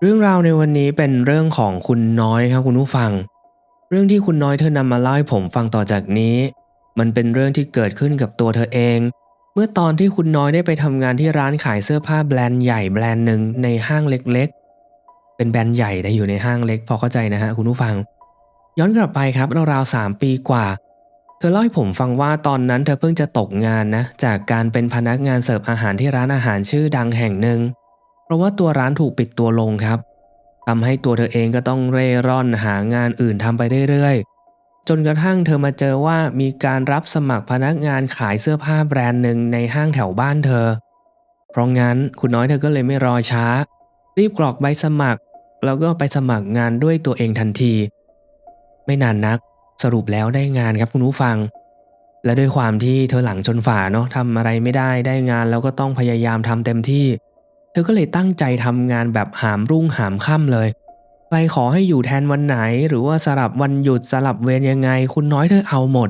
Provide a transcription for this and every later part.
เรื่องราวในวันนี้เป็นเรื่องของคุณน้อยครับคุณผู้ฟัง เรื่องที่คุณน้อยเธอนำมาเล่าให้ผมฟังต่อจากนี้ มันเป็นเรื่องที่เกิดขึ้นกับตัวเธอเอง เมื่อตอนที่คุณน้อยได้ไปทำงานที่ร้านขายเสื้อผ้าแบรนด์ใหญ่แบรนด์หนึ่งในห้างเล็กๆ เป็นแบรนด์ใหญ่แต่อยู่ในห้างเล็กพอเข้าใจนะฮะคุณผู้ฟัง ย้อนกลับไปครับราวๆสามปีกว่า เธอเล่าให้ผมฟังว่าตอนนั้นเธอเพิ่งจะตกงานนะจากการเป็นพนักงานเสิร์ฟอาหารที่ร้านอาหารชื่อดังแห่งหนึ่ง เพราะว่าตัวร้านถูกปิดตัวลงครับทำให้ตัวเธอเองก็ต้องเร่ร่อนหางานอื่นทำไปเรื่อยๆ จนกระทั่งเธอมาเจอว่ามีการรับสมัครพนักงานขายเสื้อผ้าแบรนด์หนึ่งในห้างแถวบ้านเธอ เพราะงั้นคุณน้อยเธอก็เลยไม่รอช้า รีบกรอกใบสมัคร แล้วก็ไปสมัครงานด้วยตัวเองทันที ไม่นานนักสรุปแล้วได้งานครับคุณผู้ฟัง และด้วยความที่เธอหลังชนฝาเนาะทำอะไรไม่ได้ได้งานแล้วก็ต้องพยายามทำเต็มที่ ธอก็เลยตั้งใจทำงานแบบหามรุ่งหามค่ำเลย ใครขอให้อยู่แทนวันไหน หรือว่าสลับวันหยุดสลับเวรยังไง คุณน้อยเธอเอาหมด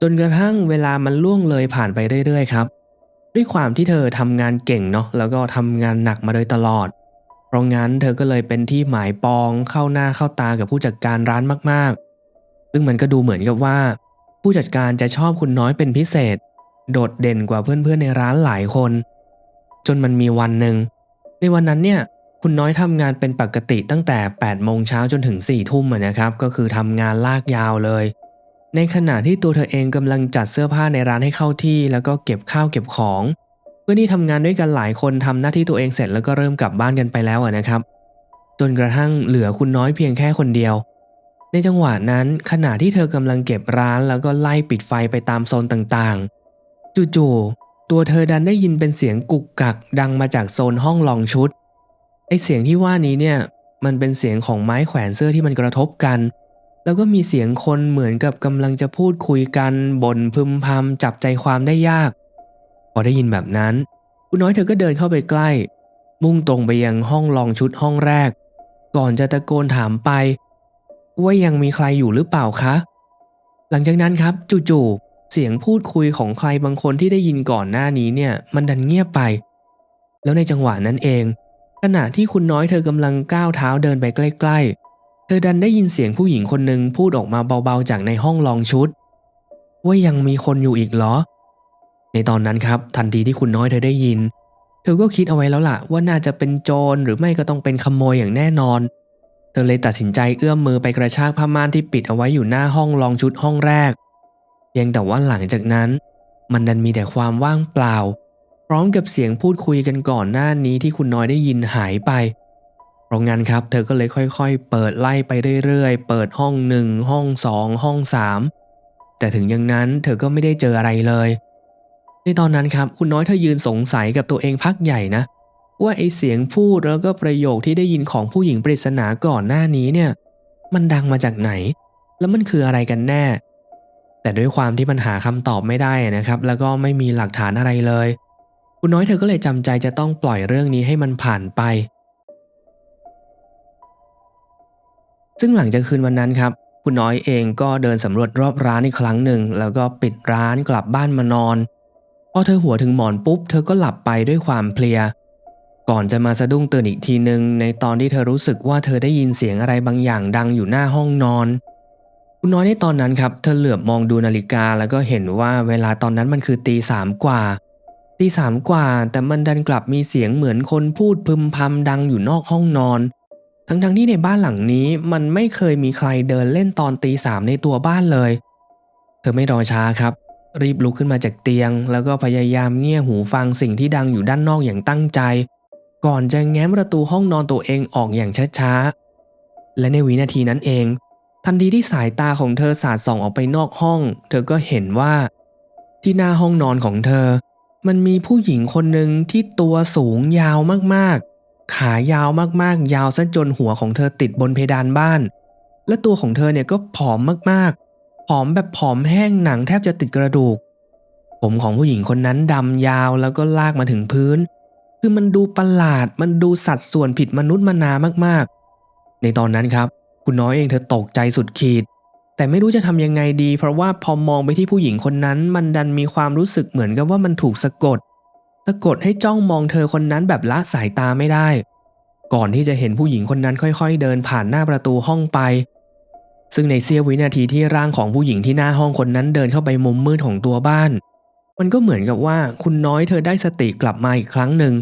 จนกระทั่งเวลามันล่วงเลยผ่านไปเรื่อยๆครับ ด้วยความที่เธอทำงานเก่งเนาะแล้วก็ทำงานหนักมาโดยตลอด เพราะงั้นเธอก็เลยเป็นที่หมายปองเข้าหน้าเข้าตากับผู้จัดการร้านมากๆ ซึ่งมันก็ดูเหมือนกับว่า ผู้จัดการจะชอบคุณน้อยเป็นพิเศษ โดดเด่นกว่าเพื่อนๆในร้านหลายคน จนมันมีวันหนึ่ง ในวันนั้นเนี่ยคุณน้อยทำงานเป็นปกติตั้งแต่ 8 โมงเช้าจนถึง 4 ทุ่มอะนะครับ ก็คือทำงานลากยาวเลย ในขณะที่ตัวเธอเองกำลังจัดเสื้อผ้าในร้านให้เข้าที่ แล้วก็เก็บข้าวเก็บของ เพื่อนที่ทำงานด้วยกันหลายคนทำหน้าที่ตัวเองเสร็จแล้วก็เริ่มกลับบ้านกันไปแล้วอะนะครับ จนกระทั่งเหลือคุณน้อยเพียงแค่คนเดียว ในจังหวะนั้นขณะที่เธอกำลังเก็บร้านแล้วก็ไล่ปิดไฟไปตามโซนต่างๆ จู่ๆ ตัวเธอดันได้ยินเป็นเสียงกุกกักดังมาจากโซนห้องลองชุด ไอเสียงที่ว่านี้เนี่ย มันเป็นเสียงของไม้แขวนเสื้อที่มันกระทบกัน แล้วก็มีเสียงคนเหมือนกับกำลังจะพูดคุยกันบ่นพึมพำจับใจความได้ยาก พอได้ยินแบบนั้น คุณน้อยเธอก็เดินเข้าไปใกล้ มุ่งตรงไปยังห้องลองชุดห้องแรก ก่อนจะตะโกนถามไป ว่ายังมีใครอยู่หรือเปล่าคะ หลังจากนั้นครับจู่ๆ เสียงพูดคุยของใครบางคนที่ได้ยินก่อนหน้านี้เนี่ย มันดันเงียบไป แล้วในจังหวะนั้นเอง ขณะที่คุณน้อยเธอกำลังก้าวเท้าเดินไปใกล้ ๆ เธอดันได้ยินเสียงผู้หญิงคนหนึ่งพูดออกมาเบาๆจากในห้องลองชุด ว่ายังมีคนอยู่อีกเหรอ ในตอนนั้นครับ ทันทีที่คุณน้อยเธอได้ยิน เธอก็คิดเอาไว้แล้วล่ะ ว่าน่าจะเป็นโจรหรือไม่ก็ต้องเป็นขโมยอย่างแน่นอน เธอเลยตัดสินใจเอื้อมมือไปกระชากผ้าม่านที่ปิดเอาไว้อยู่หน้าห้องลองชุดห้องแรก เพียงแต่ว่าหลังจากนั้น มันดันมีแต่ความว่างเปล่า พร้อมกับเสียงพูดคุยกันก่อนหน้านี้ที่คุณน้อยได้ยินหายไป เพราะงั้นครับเธอก็เลยค่อยๆ เปิดไล่ไปเรื่อยๆ เปิดห้องหนึ่งห้องสองห้องสามแต่ถึงอย่างนั้นเธอก็ไม่ได้เจออะไรเลย ในตอนนั้นครับคุณน้อยเธอยืนสงสัยกับตัวเองพักใหญ่นะ ว่าไอเสียงพูดแล้วก็ประโยคที่ได้ยินของผู้หญิงปริศนาก่อนหน้านี้เนี่ย มันดังมาจากไหน แล้วมันคืออะไรกันแน่ แต่ด้วยความที่มันหาคำตอบไม่ได้นะครับ แล้วก็ไม่มีหลักฐานอะไรเลย คุณน้อยเธอก็เลยจำใจจะต้องปล่อยเรื่องนี้ให้มันผ่านไป ซึ่งหลังจากคืนวันนั้นครับ คุณน้อยเองก็เดินสำรวจรอบร้านอีกครั้งหนึ่ง แล้วก็ปิดร้านกลับบ้านมานอน พอเธอหัวถึงหมอนปุ๊บ เธอก็หลับไปด้วยความเพลีย ก่อนจะมาสะดุ้งตื่นอีกทีหนึ่งในตอนที่เธอรู้สึกว่าเธอได้ยินเสียงอะไรบางอย่างดังอยู่หน้าห้องนอน คุณน้อยในตอนนั้นครับ เธอเหลือบมองดูนาฬิกาแล้วก็เห็นว่าเวลาตอนนั้นมันคือตีสามกว่าตีสามกว่า แต่มันดันกลับมีเสียงเหมือนคนพูดพึมพำดังอยู่นอกห้องนอน ทั้งๆที่ในบ้านหลังนี้มันไม่เคยมีใครเดินเล่นตอนตีสามในตัวบ้านเลย เธอไม่รอช้าครับ รีบลุกขึ้นมาจากเตียง แล้วก็พยายามเงี่ยหูฟังสิ่งที่ดังอยู่ด้านนอกอย่างตั้งใจ ก่อนจะแง้มประตูห้องนอนตัวเองออกอย่างช้าๆและในวินาทีนั้นเอง ทันทีที่สายตาของเธอสาดส่องออกไปนอกห้อง เธอก็เห็นว่า ที่หน้าห้องนอนของเธอ มันมีผู้หญิงคนหนึ่งที่ตัวสูงยาวมากๆ ขายาวมากๆ ยาวซะจนหัวของเธอติดบนเพดานบ้าน และตัวของเธอเนี่ยก็ผอมมากๆ ผอมแบบผอมแห้งหนังแทบจะติดกระดูก ผมของผู้หญิงคนนั้นดำยาวแล้วก็ลากมาถึงพื้น คือมันดูประหลาด มันดูสัดส่วนผิดมนุษย์มนามากๆ ในตอนนั้นครับ คุณน้อยเองเธอตกใจสุดขีด แต่ไม่รู้จะทำยังไงดี เพราะว่าพอมองไปที่ผู้หญิงคนนั้น มันดันมีความรู้สึกเหมือนกับว่ามันถูกสะกด สะกดให้จ้องมองเธอคนนั้นแบบละสายตาไม่ได้ ก่อนที่จะเห็นผู้หญิงคนนั้นค่อยๆ เดินผ่านหน้าประตูห้องไป ซึ่งในเสี้ยววินาทีที่ร่างของผู้หญิงที่หน้าห้องคนนั้นเดินเข้าไปมุมมืดของตัวบ้าน มันก็เหมือนกับว่าคุณน้อยเธอได้สติกลับมาอีกครั้งหนึ่ง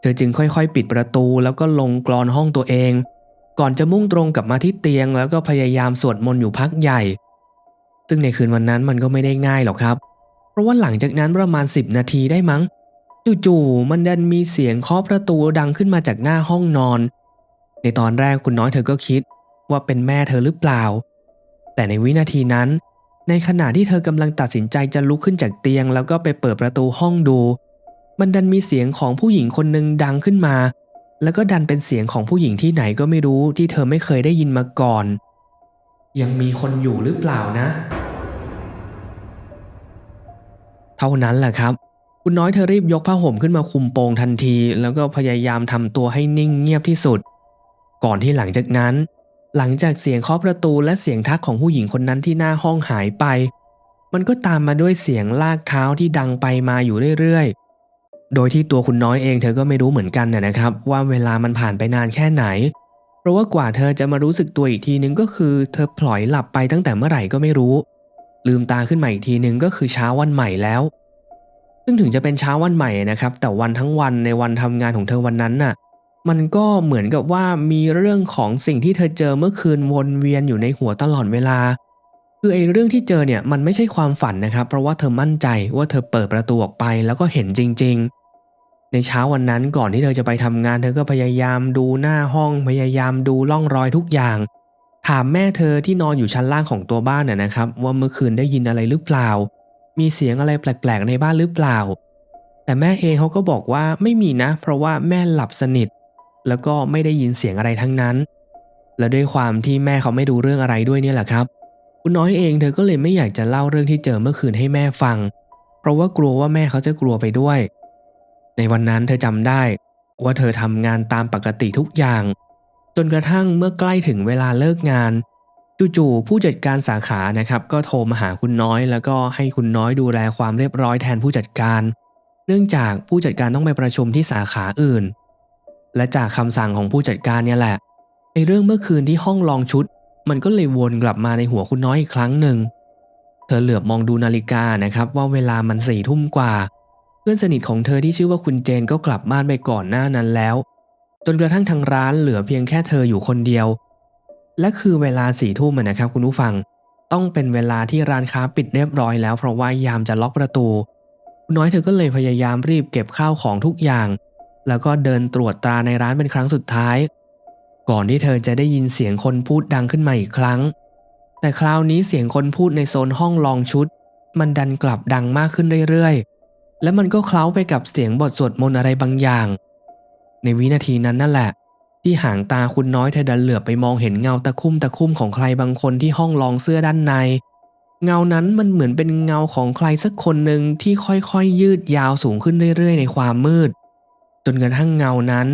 เธอจึงค่อยๆ ปิดประตูแล้วก็ลงกรอนห้องตัวเอง ก่อนจะมุ่งตรงกลับมาที่เตียง แล้วก็พยายามสวดมนต์อยู่พักใหญ่ ซึ่งในคืนวันนั้นมันก็ไม่ได้ง่ายหรอกครับ เพราะว่าหลังจากนั้นประมาณ 10 นาทีได้มั้ง จู่ๆมันดันมีเสียงเคาะประตูดังขึ้นมาจากหน้าห้องนอน ในตอนแรกคุณน้อยเธอก็คิดว่าเป็นแม่เธอหรือเปล่า แต่ในวินาทีนั้น ในขณะที่เธอกำลังตัดสินใจจะลุกขึ้นจากเตียง แล้วก็ไปเปิดประตูห้องดู มันดันมีเสียงของผู้หญิงคนหนึ่งดังขึ้นมา แล้วก็ดันเป็นเสียงของผู้หญิงที่ไหนก็ไม่รู้ที่เธอไม่เคยได้ยินมาก่อน ยังมีคนอยู่หรือเปล่านะ เท่านั้นแหละครับ คุณน้อยเธอรีบยกผ้าห่มขึ้นมาคุมโปงทันที แล้วก็พยายามทำตัวให้นิ่งเงียบที่สุด ก่อนที่หลังจากนั้น หลังจากเสียงเคาะประตูและเสียงทักของผู้หญิงคนนั้นที่หน้าห้องหายไป มันก็ตามมาด้วยเสียงลากเท้าที่ดังไปมาอยู่เรื่อยๆ โดยที่ตัวคุณน้อยเองเธอก็ไม่รู้เหมือนกันนะนะครับ ว่าเวลามันผ่านไปนานแค่ไหน เพราะว่ากว่าเธอจะมารู้สึกตัวอีกทีนึงก็คือเธอพลอยหลับไปตั้งแต่เมื่อไหร่ก็ไม่รู้ ลืมตาขึ้นมาอีกทีนึงก็คือเช้าวันใหม่แล้ว ซึ่งถึงจะเป็นเช้าวันใหม่นะครับ แต่วันทั้งวันในวันทำงานของเธอวันนั้นน่ะ มันก็เหมือนกับว่ามีเรื่องของสิ่งที่เธอเจอเมื่อคืนวนเวียนอยู่ในหัวตลอดเวลา คือไอ้เรื่องที่เจอเนี่ยมันไม่ใช่ความฝันนะครับ เพราะว่าเธอมั่นใจว่าเธอเปิดประตูออกไปแล้วก็เห็นจริง ๆ ในเช้าวันนั้นก่อนที่เธอจะไปทำงาน เธอก็พยายามดูหน้าห้องพยายามดูร่องรอยทุกอย่าง ถามแม่เธอที่นอนอยู่ชั้นล่างของตัวบ้านน่ะนะครับ ว่าเมื่อคืนได้ยินอะไรหรือเปล่า มีเสียงอะไรแปลกๆ ในบ้านหรือเปล่า แต่แม่เองเขาก็บอกว่าไม่มีนะ เพราะว่าแม่หลับสนิท แล้วก็ไม่ได้ยินเสียงอะไรทั้งนั้น และด้วยความที่แม่เขาไม่ดูเรื่องอะไรด้วยเนี่ยแหละครับ คุณน้อยเองเธอก็เลยไม่อยากจะเล่าเรื่องที่เจอเมื่อคืนให้แม่ฟัง เพราะว่ากลัวว่าแม่เขาจะกลัวไปด้วย ในวันนั้นเธอจำได้ว่าเธอทำงานตามปกติทุกอย่าง จนกระทั่งเมื่อใกล้ถึงเวลาเลิกงานจู่ๆผู้จัดการสาขานะครับก็โทรมาหาคุณน้อย แล้วก็ให้คุณน้อยดูแลความเรียบร้อยแทนผู้จัดการ เนื่องจากผู้จัดการต้องไปประชุมที่สาขาอื่น และจากคำสั่งของผู้จัดการเนี่ยแหละไอ้เรื่องเมื่อคืนที่ห้องลองชุด มันก็เลยวนกลับมาในหัวคุณน้อยอีกครั้งหนึ่งเธอเหลือบมองดูนาฬิกานะครับว่าเวลามันสี่ทุ่มกว่า เพื่อนสนิทของเธอที่ชื่อว่าคุณเจนก็กลับบ้านไปก่อนหน้านั้นแล้ว จนกระทั่งทางร้านเหลือเพียงแค่เธออยู่คนเดียว และคือเวลาสี่ทุ่มนะครับคุณผู้ฟัง ต้องเป็นเวลาที่ร้านค้าปิดเรียบร้อยแล้วเพราะว่ายามจะล็อกประตู น้อยเธอก็เลยพยายามรีบเก็บข้าวของทุกอย่าง แล้วก็เดินตรวจตราในร้านเป็นครั้งสุดท้าย ก่อนที่เธอจะได้ยินเสียงคนพูดดังขึ้นมาอีกครั้ง แต่คราวนี้เสียงคนพูดในโซนห้องลองชุด มันดันกลับดังมากขึ้นเรื่อยๆ และมันก็เคล้าไปกับเสียงบทสวดมนต์อะไรบางอย่าง ในวินาทีนั้นนั่นแหละ ที่หางตาคุณน้อยเธอดันเหลือบไปมองเห็นเงาตะคุ่มตะคุ่มของใครบางคนที่ห้องลองเสื้อด้านใน เงานั้นมันเหมือนเป็นเงาของใครสักคนหนึ่งที่ค่อยๆยยืดยาวสูงขึ้นเรื่อยๆ ในความมืด จนกระทั่งเงานั้น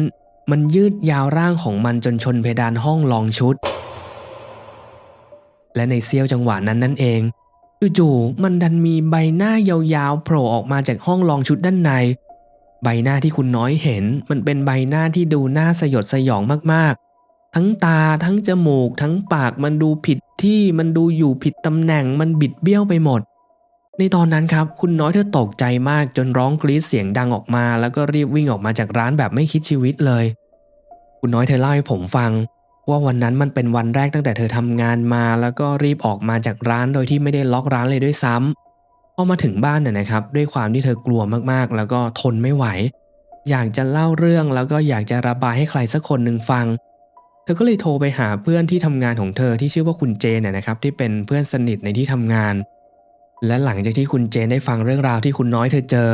มันยืดยาวร่างของมันจนชนเพดานห้องลองชุด และในเสี้ยวจังหวะนั้นนั่นเอง จู่ๆมันดันมีใบหน้ายาวๆโผล่ออกมาจากห้องลองชุดด้านใน ใบหน้าที่คุณน้อยเห็น มันเป็นใบหน้าที่ดูน่าสยดสยองมากๆ ทั้งตาทั้งจมูก ทั้งปากมันดูผิดที่มันดูอยู่ผิดตำแหน่งมันบิดเบี้ยวไปหมด ในตอนนั้นครับคุณน้อยเธอตกใจมากจนร้องกรี๊ดเสียงดังออกมา แล้วก็รีบวิ่งออกมาจากร้านแบบไม่คิดชีวิตเลย คุณน้อยเธอเล่าให้ผมฟัง ว่าวันนั้นมันเป็นวันแรกตั้งแต่เธอทำงานมา แล้วก็รีบออกมาจากร้านโดยที่ไม่ได้ล็อกร้านเลยด้วยซ้ำพอมาถึงบ้านน่ะนะครับ ด้วยความที่เธอกลัวมากๆ แล้วก็ทนไม่ไหว อยากจะเล่าเรื่องแล้วก็อยากจะระบายให้ใครสักคนหนึ่งฟัง เธอก็เลยโทรไปหาเพื่อนที่ทำงานของเธอที่ชื่อว่าคุณเจนน่ะนะครับ ที่เป็นเพื่อนสนิทในที่ทำงาน และหลังจากที่คุณเจนได้ฟังเรื่องราวที่คุณน้อยเธอเจอ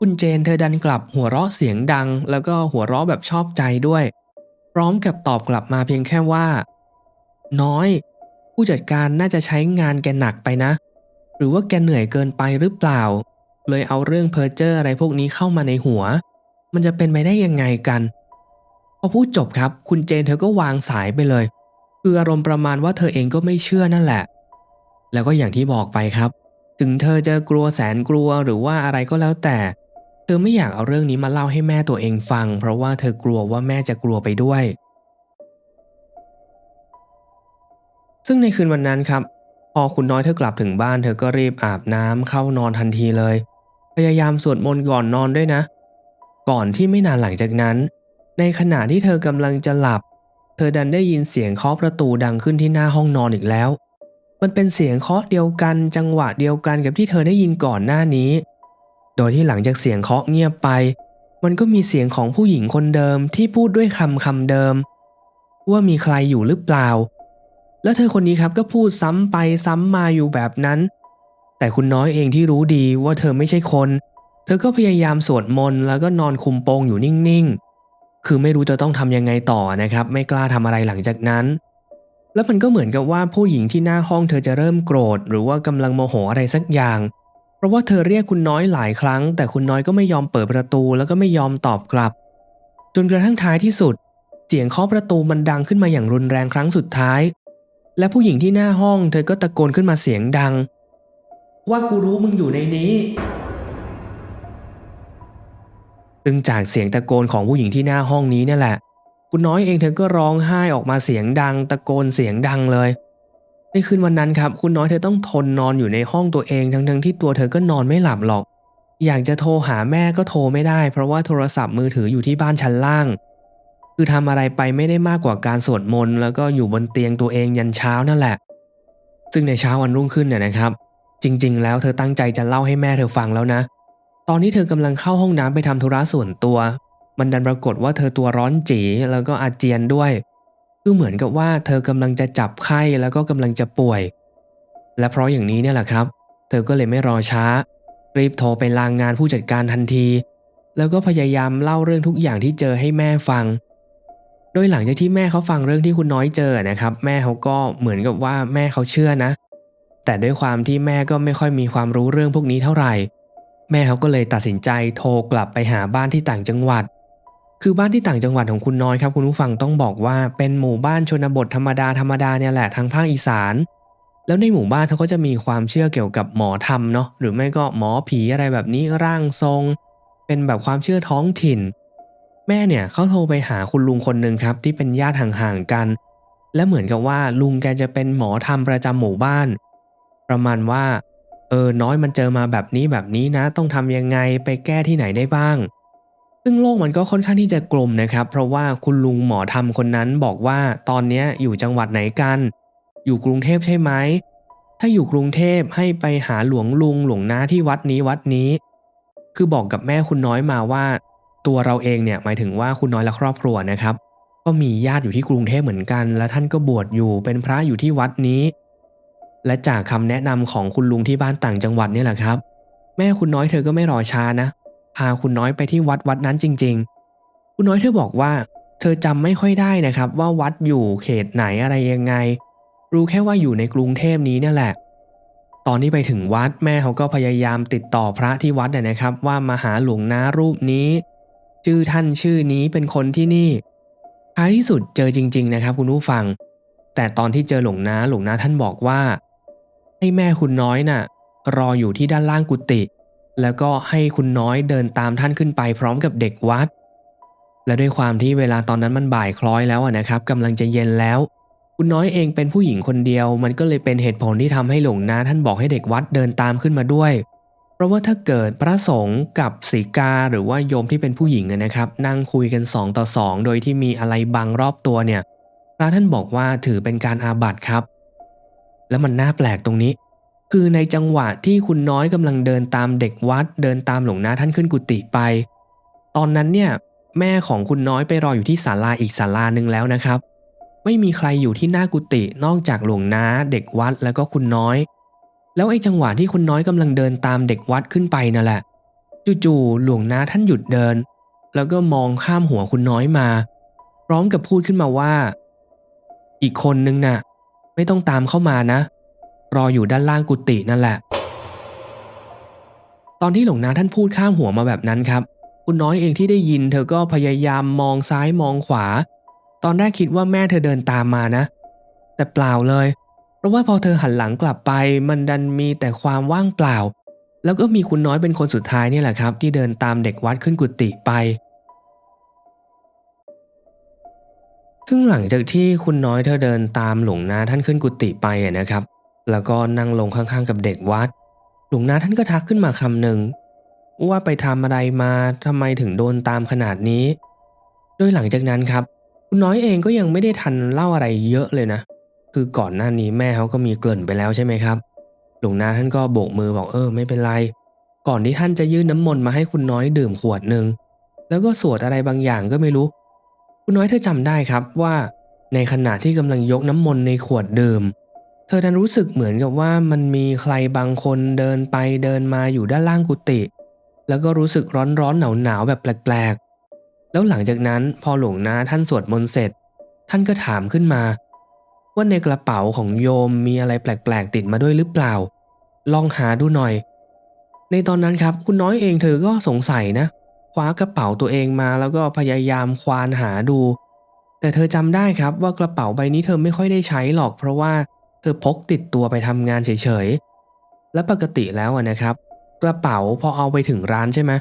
คุณเจนเธอดันกลับหัวเราะเสียงดัง แล้วก็หัวเราะแบบชอบใจด้วย ร้อมกับตอบกลับมาเพียงแค่ว่า น้อย ผู้จัดการน่าจะใช้งานแกหนักไปนะ หรือว่าแกเหนื่อยเกินไปหรือเปล่า เลยเอาเรื่องเพอเจอร์อะไรพวกนี้เข้ามาในหัว มันจะเป็นไปได้ยังไงกัน พอพูดจบครับ คุณเจนเธอก็วางสายไปเลย คืออารมณ์ประมาณว่าเธอเองก็ไม่เชื่อนั่นแหละ แล้วก็อย่างที่บอกไปครับ ถึงเธอจะกลัวแสนกลัวหรือว่าอะไรก็แล้วแต่ เธอไม่อยากเอาเรื่องนี้มาเล่าให้แม่ตัวเองฟัง เพราะว่าเธอกลัวว่าแม่จะกลัวไปด้วย ซึ่งในคืนวันนั้นครับ พอคุณน้อยเธอกลับถึงบ้านเธอก็รีบอาบน้ำเข้านอนทันทีเลย พยายามสวดมนต์ก่อนนอนด้วยนะ ก่อนที่ไม่นานหลังจากนั้น ในขณะที่เธอกำลังจะหลับ เธอดันได้ยินเสียงเคาะประตูดังขึ้นที่หน้าห้องนอนอีกแล้ว มันเป็นเสียงเคาะเดียวกันจังหวะเดียวกันกับที่เธอได้ยินก่อนหน้านี้ โดยที่หลังจากเสียงเคาะเงียบไป มันก็มีเสียงของผู้หญิงคนเดิมที่พูดด้วยคำคำเดิม ว่ามีใครอยู่หรือเปล่า แล้วเธอคนนี้ครับก็พูดซ้ำไปซ้ำมาอยู่แบบนั้น แต่คุณน้อยเองที่รู้ดีว่าเธอไม่ใช่คน เธอก็พยายามสวดมนต์แล้วก็นอนคุมโปงอยู่นิ่งๆ คือไม่รู้จะต้องทำยังไงต่อนะครับ ไม่กล้าทำอะไรหลังจากนั้นแล้วมันก็เหมือนกับว่าผู้หญิงที่หน้าห้องเธอจะเริ่มโกรธ หรือว่ากำลังโมโหอะไรสักอย่าง ราะว่าเธอเรียกคุณน้อยหลายครั้ง แต่คุณน้อยก็ไม่ยอมเปิดประตูแล้วก็ไม่ยอมตอบกลับ จนกระทั่งท้ายที่สุด เสียงเคาะประตูมันดังขึ้นมาอย่างรุนแรงครั้งสุดท้าย และผู้หญิงที่หน้าห้องเธอก็ตะโกนขึ้นมาเสียงดัง ว่ากูรู้มึงอยู่ในนี้ซึ่งจากเสียงตะโกนของผู้หญิงที่หน้าห้องนี้นี่แหละ คุณน้อยเองเธอก็ร้องไห้ออกมาเสียงดัง ตะโกนเสียงดังเลย ในคืนวันนั้นครับคุณน้อยเธอต้องทนนอนอยู่ในห้องตัวเองทั้งๆที่ตัวเธอก็นอนไม่หลับหรอก อยากจะโทรหาแม่ก็โทรไม่ได้ เพราะว่าโทรศัพท์มือถืออยู่ที่บ้านชั้นล่าง คือทำอะไรไปไม่ได้มากกว่าการสวดมนต์แล้วก็อยู่บนเตียงตัวเองยันเช้านั่นแหละ ซึ่งในเช้าวันรุ่งขึ้นเนี่ยนะครับ จริง ๆ แล้วเธอตั้งใจจะเล่าให้แม่เธอฟังแล้วนะ ตอนที่เธอกำลังเข้าห้องน้ำไปทำธุระส่วนตัว มันดันปรากฏว่าเธอตัวร้อนจีแล้วก็อาเจียนด้วย คือเหมือนกับว่าเธอกำลังจะจับไข้แล้วก็กำลังจะป่วย และเพราะอย่างนี้เนี่ยแหละครับ เธอก็เลยไม่รอช้า รีบโทรไปลางงานผู้จัดการทันที แล้วก็พยายามเล่าเรื่องทุกอย่างที่เจอให้แม่ฟัง โดยหลังจากที่แม่เขาฟังเรื่องที่คุณน้อยเจอนะครับ แม่เขาก็เหมือนกับว่าแม่เขาเชื่อนะ แต่ด้วยความที่แม่ก็ไม่ค่อยมีความรู้เรื่องพวกนี้เท่าไหร่ แม่เขาก็เลยตัดสินใจโทรกลับไปหาบ้านที่ต่างจังหวัด คือบ้านที่ต่างจังหวัดของคุณน้อยครับคุณผู้ฟังต้องบอกว่าเป็นหมู่บ้านชนบทธรรมดาธรรมดาเนี่ยแหละทางภาคอีสาน แล้วในหมู่บ้านเขาก็จะมีความเชื่อเกี่ยวกับหมอธรรมเนาะหรือไม่ก็หมอผีอะไรแบบนี้ร่างทรง เป็นแบบความเชื่อท้องถิ่น แม่เนี่ยเขาโทรไปหาคุณลุงคนหนึ่งครับที่เป็นญาติห่างๆกัน และเหมือนกับว่าลุงแกจะเป็นหมอธรรมประจำหมู่บ้าน ประมาณว่าเออน้อยมันเจอมาแบบนี้แบบนี้นะ ต้องทำยังไงไปแก้ที่ไหนได้บ้าง ซึ่งโลกมันก็ค่อนข้างที่จะกลมนะครับ เพราะว่าคุณลุงหมอธรรมคนนั้นบอกว่าตอนนี้อยู่จังหวัดไหนกัน อยู่กรุงเทพใช่ไหม ถ้าอยู่กรุงเทพให้ไปหาหลวงลุงหลวงน้าที่วัดนี้วัดนี้ คือบอกกับแม่คุณน้อยมาว่า ตัวเราเองเนี่ยหมายถึงว่าคุณน้อยและครอบครัวนะครับ ก็มีญาติอยู่ที่กรุงเทพเหมือนกัน และท่านก็บวชอยู่เป็นพระอยู่ที่วัดนี้ และจากคำแนะนำของคุณลุงที่บ้านต่างจังหวัดนี่แหละครับ แม่คุณน้อยเธอก็ไม่รอช้านะ พาคุณน้อยไปที่วัดวัดนั้นจริง ๆ คุณน้อยเธอบอกว่า เธอจำไม่ค่อยได้นะครับ ว่าวัดอยู่เขตไหนอะไรยังไง รู้แค่ว่าอยู่ในกรุงเทพนี้เนี่ยแหละ ตอนที่ไปถึงวัดแม่เขาก็พยายามติดต่อพระที่วัดนะครับ ว่ามาหาหลวงน้ารูปนี้ ชื่อท่านชื่อนี้เป็นคนที่นี่ท้ายที่สุดเจอจริง ๆ นะครับ คุณผู้ฟัง แต่ตอนที่เจอหลวงน้าหลวงน้าท่านบอกว่า ให้แม่คุณน้อยน่ะ รออยู่ที่ด้านล่างกุฏิ แล้วก็ให้คุณน้อยเดินตามท่านขึ้นไปพร้อมกับเด็กวัด และด้วยความที่เวลาตอนนั้นมันบ่ายคล้อยแล้วนะครับกำลังจะเย็นแล้ว คุณน้อยเองเป็นผู้หญิงคนเดียว มันก็เลยเป็นเหตุผลที่ทำให้หลวงนาท่านบอกให้เด็กวัดเดินตามขึ้นมาด้วย เพราะว่าถ้าเกิดพระสงฆ์กับศีกาหรือว่าโยมที่เป็นผู้หญิงนะครับ นั่งคุยกันสองต่อสองโดยที่มีอะไรบังรอบตัวเนี่ยพระท่านบอกว่าถือเป็นการอาบัติครับ แล้วมันน่าแปลกตรงนี้ คือในจังหวะที่คุณน้อยกำลังเดินตามเด็กวัด เดินตามหลวงนาท่านขึ้นกุฏิไป ตอนนั้นเนี่ยแม่ของคุณน้อยไปรออยู่ที่ศาลาอีกศาลาหนึ่งแล้วนะครับ ไม่มีใครอยู่ที่หน้ากุฏินอกจากหลวงนาเด็กวัดแล้วก็คุณน้อย แล้วไอ้จังหวะที่คุณน้อยกำลังเดินตามเด็กวัดขึ้นไปนั่นแหละจู่ๆหลวงนาท่านหยุดเดิน แล้วก็มองข้ามหัวคุณน้อยมา พร้อมกับพูดขึ้นมาว่า อีกคนนึงน่ะ ไม่ต้องตามเข้ามานะ รออยู่ด้านล่างกุฏินั่นแหละ ตอนที่หลวงนาท่านพูดข้ามหัวมาแบบนั้นครับ คุณน้อยเองที่ได้ยิน เธอก็พยายามมองซ้ายมองขวา ตอนแรกคิดว่าแม่เธอเดินตามมานะ แต่เปล่าเลย เพราะว่าพอเธอหันหลังกลับไป มันดันมีแต่ความว่างเปล่า แล้วก็มีคุณน้อยเป็นคนสุดท้ายนี่แหละครับ ที่เดินตามเด็กวัดขึ้นกุฏิไปซึ่งหลังจากที่คุณน้อยเธอเดินตามหลวงนาท่านขึ้นกุฏิไปนะครับ แล้วก็นั่งลงข้างๆกับเด็กวัด หลวงนาท่านก็ทักขึ้นมาคำหนึ่งว่าไปทำอะไรมาทำไมถึงโดนตามขนาดนี้ โดยหลังจากนั้นครับ คุณน้อยเองก็ยังไม่ได้ทันเล่าอะไรเยอะเลยนะ คือก่อนหน้านี้แม่เขาก็มีเกริ่นไปแล้วใช่ไหมครับ หลวงนาท่านก็โบกมือบอกเออไม่เป็นไร ก่อนที่ท่านจะยื่นน้ำมนต์มาให้คุณน้อยดื่มขวดหนึ่งแล้วก็สวดอะไรบางอย่างก็ไม่รู้ คุณน้อยเธอจำได้ครับว่า ในขณะที่กำลังยกน้ำมนต์ในขวดดื่ม เธอดันรู้สึกเหมือนกับว่ามันมีใครบางคนเดินไปเดินมาอยู่ด้านล่างกุฏิแล้วก็รู้สึกร้อนร้อนหนาวหนาวแบบแปลกๆ แล้วหลังจากนั้นพอหลวงนาท่านสวดมนต์เสร็จ ท่านก็ถามขึ้นมา ว่าในกระเป๋าของโยมมีอะไรแปลกๆ ติดมาด้วยหรือเปล่า ลองหาดูหน่อย ในตอนนั้นครับคุณน้อยเองเธอก็สงสัยนะคว้ากระเป๋าตัวเองมาแล้วก็พยายามควานหาดู แต่เธอจำได้ครับว่ากระเป๋าใบนี้เธอไม่ค่อยได้ใช้หรอกเพราะว่า ธอพกติดตัวไปทำงานเฉยๆ และปกติแล้วนะครับ กระเป๋าพอเอาไปถึงร้านใช่ไหม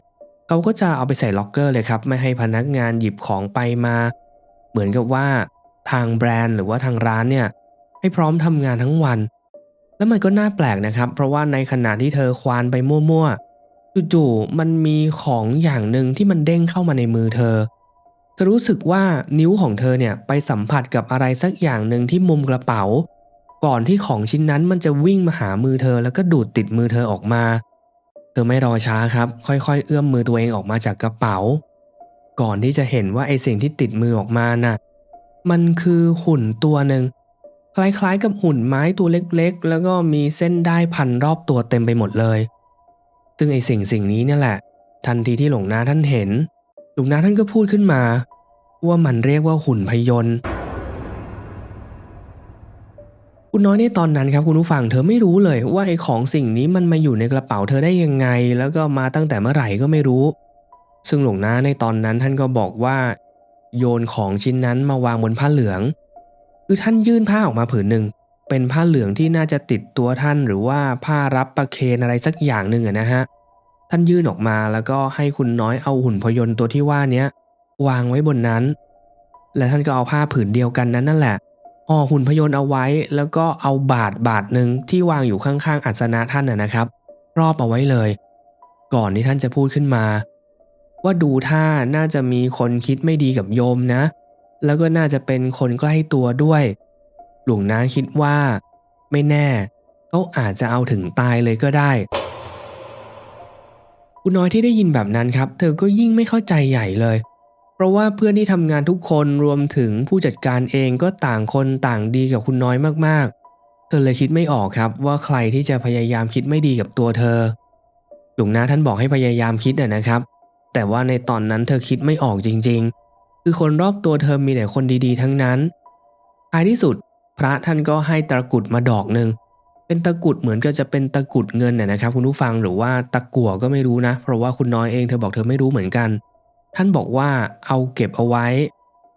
เขาก็จะเอาไปใส่ล็อกเกอร์เลยครับ ไม่ให้พนักงานหยิบของไปมา เหมือนกับว่าทางแบรนด์หรือว่าทางร้านเนี่ย ให้พร้อมทำงานทั้งวัน แล้วมันก็น่าแปลกนะครับ เพราะว่าในขณะที่เธอควานไปมั่วๆจู่ๆมันมีของอย่างหนึ่งที่มันเด้งเข้ามาในมือเธอเธอรู้สึกว่านิ้วของเธอเนี่ยไปสัมผัสกับอะไรสักอย่างหนึ่งที่มุมกระเป๋า ก่อนที่ของชิ้นนั้นมันจะวิ่งมาหามือเธอแล้วก็ดูดติดมือเธอออกมา เธอไม่รอช้าครับ ค่อยๆ เอื้อมมือตัวเองออกมาจากกระเป๋า ก่อนที่จะเห็นว่าไอสิ่งที่ติดมือออกมาน่ะ มันคือหุ่นตัวหนึ่งคล้ายๆ กับหุ่นไม้ตัวเล็กๆ แล้วก็มีเส้นได้พันรอบตัวเต็มไปหมดเลย ซึ่งไอสิ่งสิ่งนี้เนี่ยแหละ ทันทีที่หลวงนาท่านเห็น หลวงนาท่านก็พูดขึ้นมา ว่ามันเรียกว่าหุ่นพยนต์ คุณน้อยในตอนนั้นครับคุณผู้ฟังเธอไม่รู้เลยว่าไอ้ของสิ่งนี้มันมาอยู่ในกระเป๋าเธอได้ยังไง แล้วก็มาตั้งแต่เมื่อไหร่ก็ไม่รู้ ซึ่งหลวงนาในตอนนั้นท่านก็บอกว่า โยนของชิ้นนั้นมาวางบนผ้าเหลือง คือท่านยื่นผ้าออกมาผืนหนึ่งเป็นผ้าเหลืองที่น่าจะติดตัวท่านหรือว่าผ้ารับประเคนอะไรสักอย่างหนึ่งนะฮะท่านยื่นออกมาแล้วก็ให้คุณน้อยเอาหุ่นพยนต์ตัวที่ว่านี้วางไว้บนนั้น และท่านก็เอาผ้าผืนเดียวกันนั้นนั่นแหละ ห่อหุ่นพยนต์เอาไว้ แล้วก็เอาบาทบาทหนึ่งที่วางอยู่ข้างๆอัศนะท่านนะครับ รอบเอาไว้เลย ก่อนที่ท่านจะพูดขึ้นมา ว่าดูท่าน่าจะมีคนคิดไม่ดีกับโยมนะ แล้วก็น่าจะเป็นคนใกล้ตัวด้วย หลวงน้าคิดว่า ไม่แน่เขาอาจจะเอาถึงตายเลยก็ได้คุณน้อยที่ได้ยินแบบนั้นครับ เธอก็ยิ่งไม่เข้าใจใหญ่เลย เพราะว่าเพื่อนที่ทำงานทุกคนรวมถึงผู้จัดการเองก็ต่างคนต่างดีกับคุณน้อยมากๆ เธอเลยคิดไม่ออกครับว่าใครที่จะพยายามคิดไม่ดีกับตัวเธอหลวงนาท่านบอกให้พยายามคิดนะครับ แต่ว่าในตอนนั้นเธอคิดไม่ออกจริง ๆ คือคนรอบตัวเธอมีแต่คนดีๆ ทั้งนั้นท้ายที่สุด พระท่านก็ให้ตะกรุดมาดอกหนึ่งเป็นตะกรุดเหมือนกับจะเป็นตะกรุดเงินน่ะนะครับ คุณผู้ฟังหรือว่าตะกั่วก็ไม่รู้นะ เพราะว่าคุณน้อยเองเธอบอกเธอไม่รู้เหมือนกัน ท่านบอกว่าเอาเก็บเอาไว้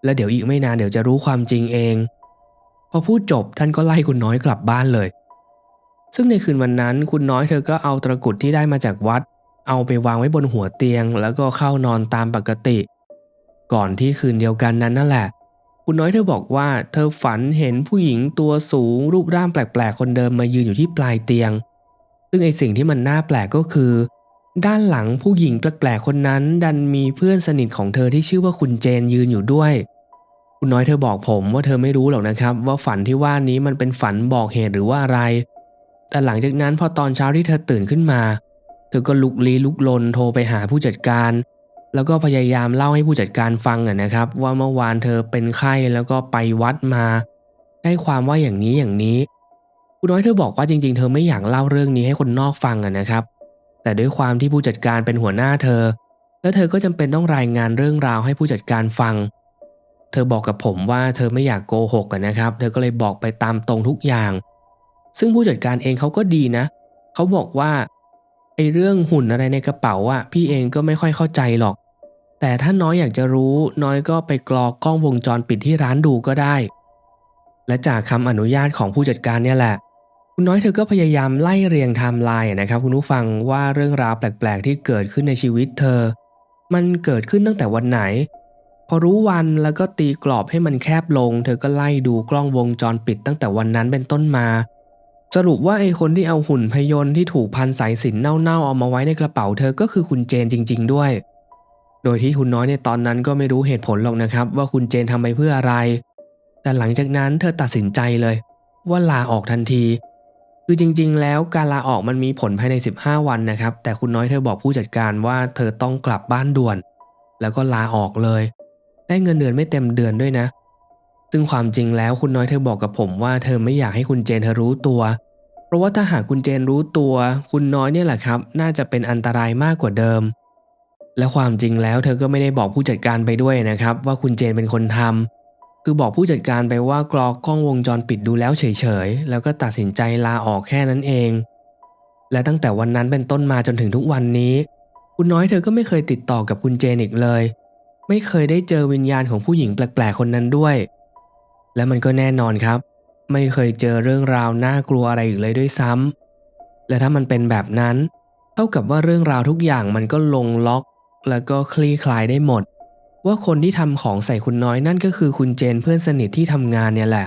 แล้วเดี๋ยวอีกไม่นานเดี๋ยวจะรู้ความจริงเอง พอพูดจบท่านก็ไล่คุณน้อยกลับบ้านเลย ซึ่งในคืนวันนั้นคุณน้อยเธอก็เอาตะกรุดที่ได้มาจากวัด เอาไปวางไว้บนหัวเตียง แล้วก็เข้านอนตามปกติ ก่อนที่คืนเดียวกันนั้นนั่นแหละ คุณน้อยเธอบอกว่า เธอฝันเห็นผู้หญิงตัวสูง รูปร่างแปลกๆคนเดิมมายืนอยู่ที่ปลายเตียง ซึ่งไอสิ่งที่มันน่าแปลกก็คือ ด้านหลังผู้หญิงแปลกๆคนนั้น ดันมีเพื่อนสนิทของเธอที่ชื่อว่าคุณเจนยืนอยู่ด้วย คุณน้อยเธอบอกผมว่าเธอไม่รู้หรอกนะครับ ว่าฝันที่ว่านี้มันเป็นฝันบอกเหตุหรือว่าอะไร แต่หลังจากนั้นพอตอนเช้าที่เธอตื่นขึ้นมา เธอก็ลุกลี้ลุกลนโทรไปหาผู้จัดการ แล้วก็พยายามเล่าให้ผู้จัดการฟังอะนะครับ ว่าเมื่อวานเธอเป็นไข้แล้วก็ไปวัดมา ได้ความว่าอย่างนี้อย่างนี้ คุณน้อยเธอบอกว่าจริง ๆ เธอไม่อยากเล่าเรื่องนี้ให้คนนอกฟังอะนะครับ แต่ด้วยความที่ผู้จัดการเป็นหัวหน้าเธอ และเธอก็จำเป็นต้องรายงานเรื่องราวให้ผู้จัดการฟัง เธอบอกกับผมว่าเธอไม่อยากโกหกนะครับ เธอก็เลยบอกไปตามตรงทุกอย่าง ซึ่งผู้จัดการเองเขาก็ดีนะ เขาบอกว่าไอ้เรื่องหุ่นอะไรในกระเป๋าอะพี่เองก็ไม่ค่อยเข้าใจหรอก แต่ถ้าน้อยอยากจะรู้น้อยก็ไปกรอกกล้องวงจรปิดที่ร้านดูก็ได้ และจากคำอนุญาตของผู้จัดการเนี่ยแหละ คุณน้อยเธอก็พยายามไล่เรียงไทม์ไลน์นะครับคุณผู้ฟังว่าเรื่องราวแปลกๆ ที่เกิดขึ้นในชีวิตเธอ มันเกิดขึ้นตั้งแต่วันไหน พอรู้วันแล้วก็ตีกรอบให้มันแคบลง เธอก็ไล่ดูกล้องวงจรปิดตั้งแต่วันนั้นเป็นต้นมา สรุปว่าไอ้คนที่เอาหุ่นพยนต์ที่ถูกพันสายสินเน่าๆเอามาไว้ในกระเป๋าเธอก็คือคุณเจนจริง ๆ ด้วย โดยที่คุณน้อยในตอนนั้นก็ไม่รู้เหตุผลหรอกนะครับ ว่าคุณเจนทำไปเพื่ออะไร แต่หลังจากนั้นเธอตัดสินใจเลย ว่าลาออกทันที คือจริง ๆ แล้วการลาออกมันมีผลภายใน 15 วันนะครับ แต่คุณน้อยเธอบอกผู้จัดการว่าเธอต้องกลับบ้านด่วน แล้วก็ลาออกเลย ได้เงินเดือนไม่เต็มเดือนด้วยนะ ซึ่งความจริงแล้วคุณน้อยเธอบอกกับผมว่าเธอไม่อยากให้คุณเจนเธอรู้ตัว เพราะว่าถ้าหากคุณเจนรู้ตัว คุณน้อยเนี่ยแหละครับ น่าจะเป็นอันตรายมากกว่าเดิม และความจริงแล้วเธอก็ไม่ได้บอกผู้จัดการไปด้วยนะครับ ว่าคุณเจนเป็นคนทำ คือบอกผู้จัดการไปว่ากรอกกล้องวงจรปิดดูแล้วเฉยๆ แล้วก็ตัดสินใจลาออกแค่นั้นเอง และตั้งแต่วันนั้นเป็นต้นมาจนถึงทุกวันนี้ คุณน้อยเธอก็ไม่เคยติดต่อกับคุณเจนอีกเลย ไม่เคยได้เจอวิญญาณของผู้หญิงแปลกๆคนนั้นด้วย และมันก็แน่นอนครับ ไม่เคยเจอเรื่องราวน่ากลัวอะไรอีกเลยด้วยซ้ำและถ้ามันเป็นแบบนั้น เท่ากับว่าเรื่องราวทุกอย่างมันก็ลงล็อก แล้วก็คลี่คลายได้หมด ว่าคนที่ทำของใส่คุณน้อยนั่นก็คือคุณเจนเพื่อนสนิทที่ทำงานเนี่ยแหละ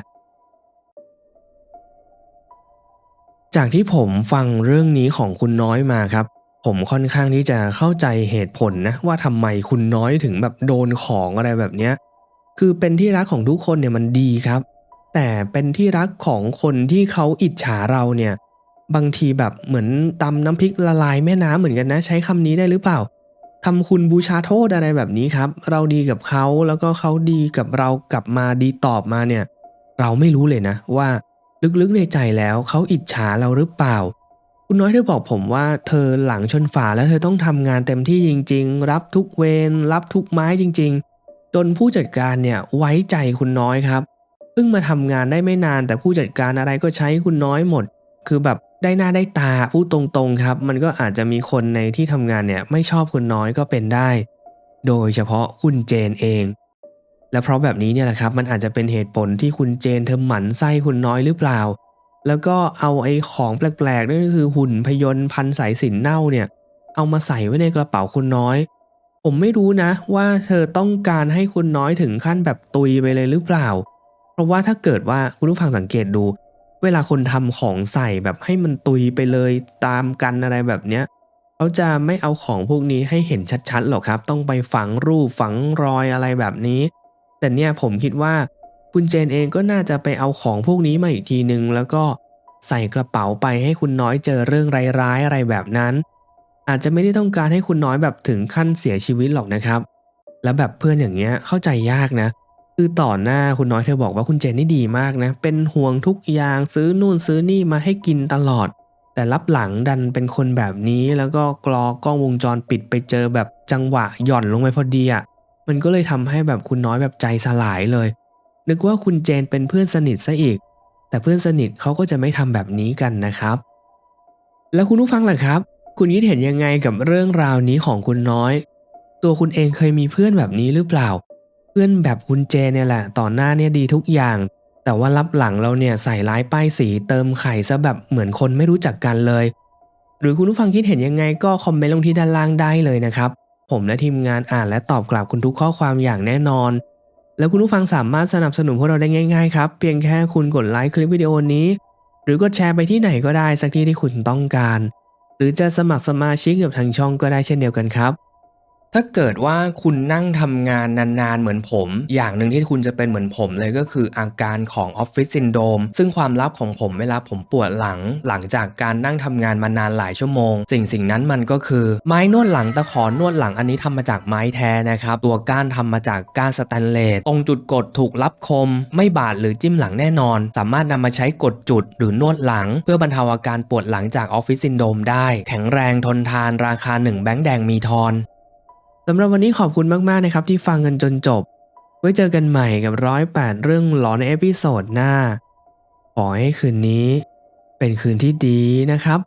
จากที่ผมฟังเรื่องนี้ของคุณน้อยมาครับ ผมค่อนข้างที่จะเข้าใจเหตุผลนะว่าทำไมคุณน้อยถึงแบบโดนของอะไรแบบเนี้ยคือเป็นที่รักของทุกคนเนี่ยมันดีครับ แต่เป็นที่รักของคนที่เขาอิจฉาเราเนี่ย บางทีแบบเหมือนตำน้ำพริกละลายแม่น้ำเหมือนกันนะ ใช้คำนี้ได้หรือเปล่า ทำคุณบูชาโทษอะไรแบบนี้ครับ เราดีกับเขาแล้วก็เขาดีกับเรากลับมาดีตอบมาเนี่ย เราไม่รู้เลยนะว่าลึกๆในใจแล้วเขาอิจฉาเราหรือเปล่า คุณน้อยเธอบอกผมว่าเธอหลังชนฝาแล้วเธอต้องทำงานเต็มที่จริง ๆ รับทุกเวรรับทุกไม้จริง ๆ จนผู้จัดการเนี่ยไว้ใจคุณน้อยครับเพิ่งมาทำงานได้ไม่นานแต่ผู้จัดการอะไรก็ใช้คุณน้อยหมด คือแบบ ได้หน้าได้ตาพูดตรงๆครับ มันก็อาจจะมีคนในที่ทำงานเนี่ยไม่ชอบคุณน้อยก็เป็นได้ โดยเฉพาะคุณเจนเอง และเพราะแบบนี้เนี่ยแหละครับ มันอาจจะเป็นเหตุผลที่คุณเจนเธอหมั่นไส้คุณน้อยหรือเปล่า แล้วก็เอาไอ้ของแปลกๆนั่นก็คือหุ่นพยนต์พันสายสินเน่าเนี่ย เอามาใส่ไว้ในกระเป๋าคุณน้อย ผมไม่รู้นะ ว่าเธอต้องการให้คุณน้อยถึงขั้นแบบตุยไปเลยหรือเปล่า เพราะว่าถ้าเกิดว่าคุณผู้ฟังสังเกตดู เวลาคนทำของใส่แบบให้มันตุยไปเลยตามกันอะไรแบบเนี้ยเขาจะไม่เอาของพวกนี้ให้เห็นชัดๆหรอกครับ ต้องไปฝังรูปฝังรอยอะไรแบบนี้ แต่เนี่ยผมคิดว่าคุณเจนเองก็น่าจะไปเอาของพวกนี้มาอีกทีนึง แล้วก็ใส่กระเป๋าไปให้คุณน้อยเจอเรื่องร้ายๆอะไรแบบนั้น อาจจะไม่ได้ต้องการให้คุณน้อยแบบถึงขั้นเสียชีวิตหรอกนะครับ แล้วแบบเพื่อนอย่างเงี้ยเข้าใจยากนะ คือต่อหน้าคุณน้อยเธอบอกว่าคุณเจนนี่ดีมากนะ เป็นห่วงทุกอย่างซื้อนู่นซื้อนี่มาให้กินตลอด แต่รับหลังดันเป็นคนแบบนี้แล้วก็กรอกล้องวงจรปิดไปเจอแบบจังหวะหย่อนลงไปพอดีอะ่ะมันก็เลยทำให้แบบคุณน้อยแบบใจสลายเลย นึกว่าคุณเจนเป็นเพื่อนสนิทซะอีก แต่เพื่อนสนิทเขาก็จะไม่ทำแบบนี้กันนะครับ แล้วคุณผู้ฟังล่ะครับ คุณคิดเห็นยังไงกับเรื่องราวนี้ของคุณน้อย ตัวคุณเองเคยมีเพื่อนแบบนี้หรือเปล่า เพื่อนแบบคุณเจเนี่ยแหละต่อหน้าเนี่ยดีทุกอย่าง แต่ว่ารับหลังเราเนี่ยใส่ร้ายป้ายสีเติมไข่ซะแบบเหมือนคนไม่รู้จักกันเลย หรือคุณผู้ฟังคิดเห็นยังไงก็คอมเมนต์ลงที่ด้านล่างได้เลยนะครับ ผมและทีมงานอ่านและตอบกลับคุณทุกข้อความอย่างแน่นอน แล้วคุณผู้ฟังสามารถสนับสนุนพวกเราได้ง่ายๆครับเพียงแค่คุณกดไลค์คลิปวิดีโอนี้ หรือกดแชร์ไปที่ไหนก็ได้สักที่ที่คุณต้องการ หรือจะสมัครสมาชิกกับทางช่องก็ได้เช่นเดียวกันครับ ถ้าเกิดว่าคุณนั่งทำงานนานๆเหมือนผม อย่างหนึ่งที่คุณจะเป็นเหมือนผมเลยก็คืออาการของออฟฟิศซินโดมซึ่งความลับของผมเวลาผมปวดหลัง หลังจากการนั่งทำงานมานานหลายชั่วโมง สิ่งสิ่งนั้นมันก็คือ ไม้นวดหลังตะขอนวดหลังอันนี้ทำมาจากไม้แท้นะครับ ตัวก้านทำมาจากก้านสแตนเลสตรงจุดกดถูกรับคม ไม่บาดหรือจิ้มหลังแน่นอน สามารถนำมาใช้กดจุดหรือนวดหลัง เพื่อบรรเทาอาการปวดหลังจากออฟฟิศซินโดมได้ แข็งแรงทนทานราคา1แบงค์แดงมีทอน สำหรับวันนี้ขอบคุณมากๆนะครับที่ฟังกันจนจบ ไว้เจอกันใหม่กับร้อยแปดเรื่องหลอนในเอพิโซดหน้า ขอให้คืนนี้เป็นคืนที่ดีนะครับ